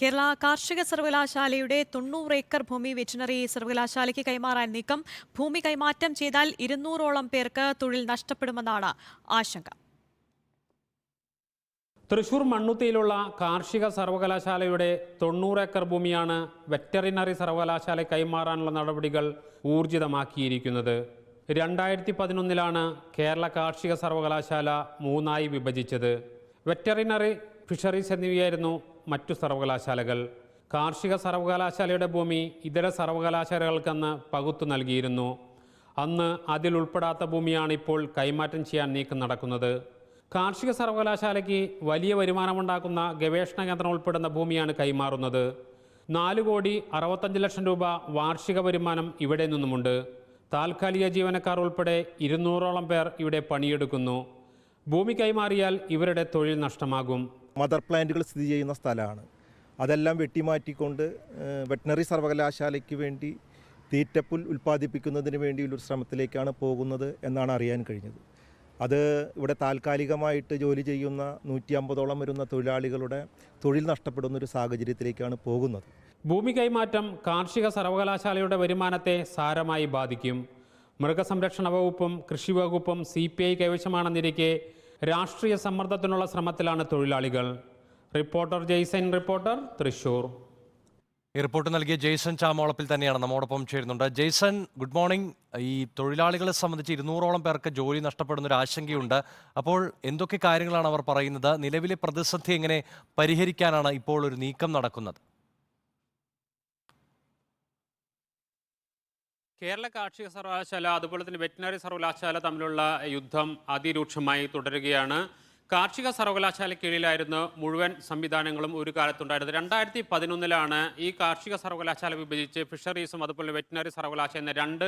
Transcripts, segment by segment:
കേരള കാർഷിക സർവകലാശാലയുടെ തൊണ്ണൂറ് ഏക്കർ ഭൂമി വെറ്റിനറി സർവകലാശാലയ്ക്ക് കൈമാറാൻ നീക്കം. ഭൂമി കൈമാറ്റം ചെയ്താൽ ഇരുന്നൂറോളം പേർക്ക് തൊഴിൽ നഷ്ടപ്പെടുമെന്നാണ് ആശങ്ക. തൃശൂർ മണ്ണുത്തിയിലുള്ള കാർഷിക സർവകലാശാലയുടെ തൊണ്ണൂറ് ഏക്കർ ഭൂമിയാണ് വെറ്ററിനറി സർവകലാശാല കൈമാറാനുള്ള നടപടികൾ ഊർജിതമാക്കിയിരിക്കുന്നത്. രണ്ടായിരത്തി പതിനൊന്നിലാണ് കേരള കാർഷിക സർവകലാശാല മൂന്നായി വിഭജിച്ചത്. വെറ്ററിനറി ഫിഷറീസ് എന്നിവയായിരുന്നു മറ്റു സർവകലാശാലകൾ. കാർഷിക സർവകലാശാലയുടെ ഭൂമി ഇതര സർവകലാശാലകൾക്കന്ന് പകുത്തു നൽകിയിരുന്നു. അന്ന് അതിൽ ഉൾപ്പെടാത്ത ഭൂമിയാണ് ഇപ്പോൾ കൈമാറ്റം ചെയ്യാൻ നീക്കം നടക്കുന്നത്. കാർഷിക സർവകലാശാലയ്ക്ക് വലിയ വരുമാനമുണ്ടാക്കുന്ന ഗവേഷണ കേന്ദ്രം ഉൾപ്പെടുന്ന ഭൂമിയാണ് കൈമാറുന്നത്. നാല് കോടി അറുപത്തഞ്ച് ലക്ഷം രൂപ വാർഷിക വരുമാനം ഇവിടെ നിന്നുമുണ്ട്. താൽക്കാലിക ജീവനക്കാർ ഉൾപ്പെടെ ഇരുന്നൂറോളം പേർ ഇവിടെ പണിയെടുക്കുന്നു. ഭൂമി കൈമാറിയാൽ ഇവരുടെ തൊഴിൽ നഷ്ടമാകും. മദർ പ്ലാന്റുകൾ സ്ഥിതി ചെയ്യുന്ന സ്ഥലമാണ്. അതെല്ലാം വെട്ടിമാറ്റിക്കൊണ്ട് വെറ്റിനറി സർവകലാശാലയ്ക്ക് വേണ്ടി തീറ്റപ്പുൽ ഉൽപ്പാദിപ്പിക്കുന്നതിന് വേണ്ടിയുള്ളൊരു ശ്രമത്തിലേക്കാണ് പോകുന്നത് എന്നാണ് അറിയാൻ കഴിഞ്ഞത്. അത് ഇവിടെ താൽക്കാലികമായിട്ട് ജോലി ചെയ്യുന്ന നൂറ്റി അമ്പതോളം വരുന്ന തൊഴിലാളികളുടെ തൊഴിൽ നഷ്ടപ്പെടുന്ന ഒരു സാഹചര്യത്തിലേക്കാണ് പോകുന്നത്. ഭൂമി കൈമാറ്റം കാർഷിക സർവകലാശാലയുടെ വരുമാനത്തെ സാരമായി ബാധിക്കും. മൃഗസംരക്ഷണ വകുപ്പും കൃഷി വകുപ്പും സി പി ഐ കൈവശമാണെന്നിരിക്കെ രാഷ്ട്രീയ സമ്മർദ്ദത്തിനുള്ള ശ്രമത്തിലാണ് തൊഴിലാളികൾ. Reporter Jaison reporter Thrissur. ഈ റിപ്പോർട്ട് നൽകിയ ജെയ്സൺ ചാമോളപ്പിൽ തന്നെയാണ്. നമ്മോടൊപ്പം ചേരുന്നുണ്ട്. Jaison good morning. ഈ തൊഴിലാളികളെ സംബന്ധിച്ച് ഇരുന്നൂറോളം പേർക്ക് ജോലി നഷ്ടപ്പെടുന്ന ഒരു ആശങ്കയുണ്ട്. അപ്പോൾ എന്തൊക്കെ കാര്യങ്ങളാണ് അവർ പറയുന്നത്? നിലവിലെ പ്രതിസന്ധി എങ്ങനെ പരിഹരിക്കാനാണ് ഇപ്പോൾ ഒരു നീക്കം നടക്കുന്നത്? കേരള കാർഷിക സർവകലാശാല അതുപോലെ തന്നെ വെറ്റിനറി സർവകലാശാല തമ്മിലുള്ള യുദ്ധം അതിരൂക്ഷമായി തുടരുകയാണ്. കാർഷിക സർവകലാശാല കീഴിലായിരുന്നു മുഴുവൻ സംവിധാനങ്ങളും ഒരു കാലത്തുണ്ടായിരുന്നത്. രണ്ടായിരത്തി പതിനൊന്നിലാണ് ഈ കാർഷിക സർവകലാശാല വിഭജിച്ച് ഫിഷറീസും അതുപോലെ വെറ്റിനറി സർവകലാശാല എന്ന രണ്ട്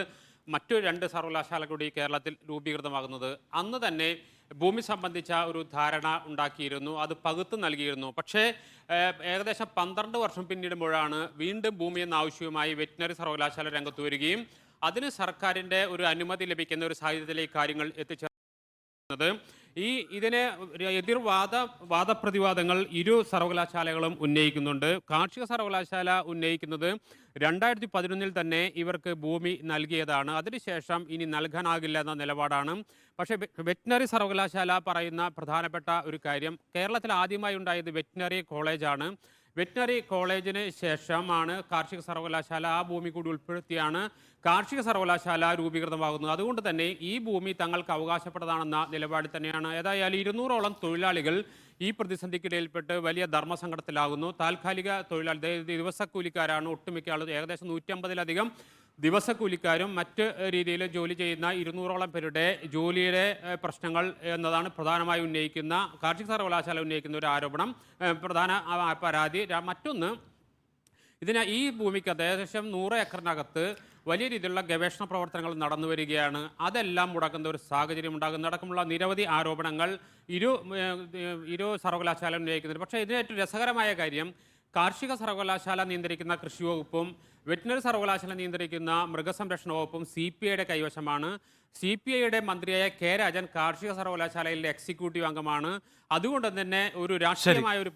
മറ്റു രണ്ട് സർവകലാശാല കൂടി കേരളത്തിൽ രൂപീകൃതമാകുന്നത്. അന്ന് തന്നെ ഭൂമി സംബന്ധിച്ച ഒരു ധാരണ ഉണ്ടാക്കിയിരുന്നു. അത് പകുത്തു നൽകിയിരുന്നു. പക്ഷേ ഏകദേശം പന്ത്രണ്ട് വർഷം പിന്നിടുമ്പോഴാണ് വീണ്ടും ഭൂമി എന്ന ആവശ്യവുമായി വെറ്റിനറി സർവകലാശാല രംഗത്ത് വരികയും അതിന് സർക്കാരിന്റെ ഒരു അനുമതി ലഭിക്കുന്ന ഒരു സാഹചര്യത്തിലേക്ക് കാര്യങ്ങൾ എത്തിച്ചേർന്നത്. ഈ ഇതിനെ എതിർവാദ വാദപ്രതിവാദങ്ങൾ ഇരു സർവകലാശാലകളും ഉന്നയിക്കുന്നുണ്ട്. കാർഷിക സർവകലാശാല ഉന്നയിക്കുന്നത് രണ്ടായിരത്തി പതിനൊന്നിൽ തന്നെ ഇവർക്ക് ഭൂമി നൽകിയതാണ്. അതിനുശേഷം ഇനി നൽകാനാകില്ല എന്ന നിലപാടാണ്. പക്ഷേ വെറ്റിനറി സർവകലാശാല പറയുന്ന പ്രധാനപ്പെട്ട ഒരു കാര്യം കേരളത്തിൽ ആദ്യമായി ഉണ്ടായത് വെറ്റിനറി കോളേജാണ്. വെറ്റിനറി കോളേജിന് ശേഷമാണ് കാർഷിക സർവകലാശാല ആ ഭൂമി കൂടി ഉൾപ്പെടുത്തിയാണ് കാർഷിക സർവകലാശാല രൂപീകൃതമാകുന്നത്. അതുകൊണ്ട് തന്നെ ഈ ഭൂമി തങ്ങൾക്ക് അവകാശപ്പെട്ടതാണെന്ന നിലപാടിൽ തന്നെയാണ്. ഏതായാലും ഇരുന്നൂറോളം തൊഴിലാളികൾ ഈ പ്രതിസന്ധിക്കിടയിൽപ്പെട്ട് വലിയ ധർമ്മസങ്കടത്തിലാകുന്നു. താൽക്കാലിക തൊഴിലാളി ദിവസക്കൂലിക്കാരാണ് ഒട്ടുമിക്ക ആളുകൾ ഏകദേശം നൂറ്റമ്പതിലധികം ദിവസക്കൂലിക്കാരും മറ്റ് രീതിയിൽ ജോലി ചെയ്യുന്ന ഇരുന്നൂറോളം പേരുടെ ജോലിയുടെ പ്രശ്നങ്ങൾ എന്നതാണ് പ്രധാനമായി ഉന്നയിക്കുന്ന കാർഷിക സർവകലാശാല ഉന്നയിക്കുന്ന ഒരു ആരോപണം പ്രധാന പരാതി. മറ്റൊന്ന് ഇതിന് ഈ ഭൂമിക്ക് ഏകദേശം നൂറ് ഏക്കറിനകത്ത് വലിയ രീതിയിലുള്ള ഗവേഷണ പ്രവർത്തനങ്ങൾ നടന്നു വരികയാണ്. അതെല്ലാം മുടക്കുന്ന ഒരു സാഹചര്യം ഉണ്ടാകുന്ന. അടക്കമുള്ള നിരവധി ആരോപണങ്ങൾ ഇരു ഇരു സർവകലാശാല ഉന്നയിക്കുന്നുണ്ട്. പക്ഷേ ഇതിന് ഏറ്റവും രസകരമായ കാര്യം കാർഷിക സർവകലാശാല നിയന്ത്രിക്കുന്ന കൃഷി വകുപ്പും വെറ്റിനറി സർവകലാശാല നിയന്ത്രിക്കുന്ന മൃഗസംരക്ഷണ വകുപ്പും സി പി ഐയുടെ കൈവശമാണ്. സി പി ഐയുടെ മന്ത്രിയായ കെ രാജൻ കാർഷിക സർവകലാശാലയിലെ എക്സിക്യൂട്ടീവ് അംഗമാണ്. അതുകൊണ്ട് തന്നെ ഒരു രാഷ്ട്രീയമായ ഒരു